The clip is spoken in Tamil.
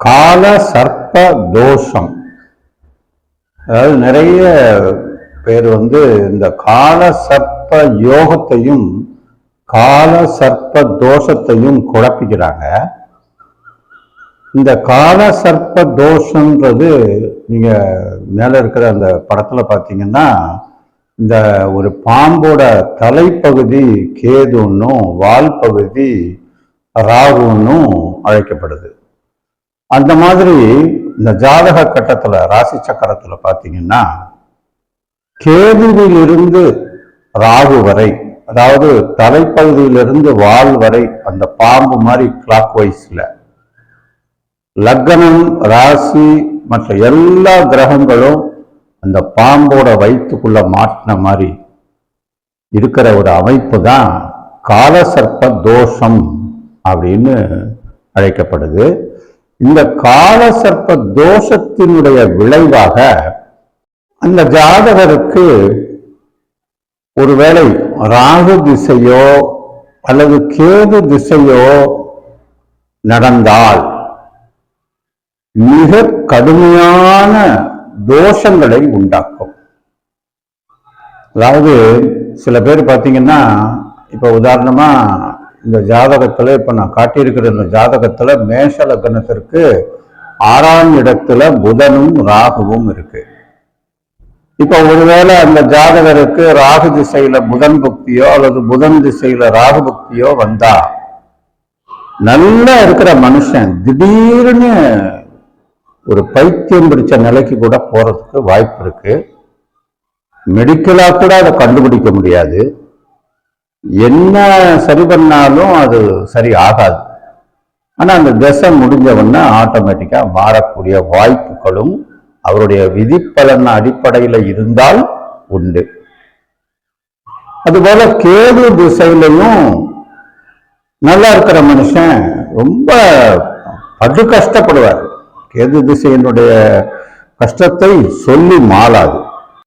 கால சர்ப்ப தோஷம் அதாவது நிறைய பேர் வந்து இந்த கால சர்ப்ப யோகத்தையும் கால சர்ப்ப தோஷத்தையும் குழப்பிக்கிறாங்க. இந்த கால சர்ப்ப தோஷன்றது நீங்க மேல இருக்கிற அந்த படத்துல பார்த்தீங்கன்னா இந்த ஒரு பாம்போட தலைப்பகுதி கேதுன்னும் வால் பகுதி ராகுன்னும் அழைக்கப்படுது. அந்த மாதிரி இந்த ஜாதக கட்டத்துல ராசி சக்கரத்துல பார்த்தீங்கன்னா கேதுவிலிருந்து ராகு வரை அதாவது தலைப்பகுதியிலிருந்து வால் வரை அந்த பாம்பு மாதிரி கிளாக் வைஸ்ல லக்னம் ராசி மற்ற எல்லா கிரகங்களும் அந்த பாம்போட வயிற்றுக்குள்ள மாட்டின மாதிரி இருக்கிற ஒரு அமைப்பு தான் காலசர்ப்ப தோஷம் அப்படின்னு அழைக்கப்படுது. இந்த கால சர்ப்ப தோஷத்தினுடைய விளைவாக அந்த ஜாதகருக்கு ஒருவேளை ராகு திசையோ அல்லது கேது திசையோ நடந்தால் மிக கடுமையான தோஷங்களை உண்டாக்கும். அதாவது சில பேர் பார்த்தீங்கன்னா இப்போ உதாரணமா இந்த ஜாதகத்துல இப்ப நான் காட்டியிருக்கிற இந்த ஜாதகத்துல மேஷ லக்னத்திற்கு ஆறாம் இடத்துல புதனும் ராகுவும் இருக்கு. இப்ப ஒருவேளை அந்த ஜாதகருக்கு ராகு திசையில புதன் பக்தியோ அல்லது புதன் திசையில ராகு பக்தியோ வந்தா நல்லா இருக்கிற மனுஷன் திடீர்னு ஒரு பைத்தியம் பிடிச்ச நிலைக்கு கூட போறதுக்கு வாய்ப்பு இருக்கு. மெடிக்கலா கூட அதை கண்டுபிடிக்க முடியாது. என்ன சரி பண்ணாலும் அது சரி ஆகாது. ஆனால் அந்த திசை முடிஞ்சவொன்னே ஆட்டோமேட்டிக்காக மாறக்கூடிய வாய்ப்புகளும் அவருடைய விதிப்பலன் அடிப்படையில் இருந்தால் உண்டு. அதுபோல கேது திசையிலையும் நல்லா இருக்கிற மனுஷன் ரொம்ப படு கஷ்டப்படுவார் கேது திசையினுடைய கஷ்டத்தை சொல்லி மாளாது.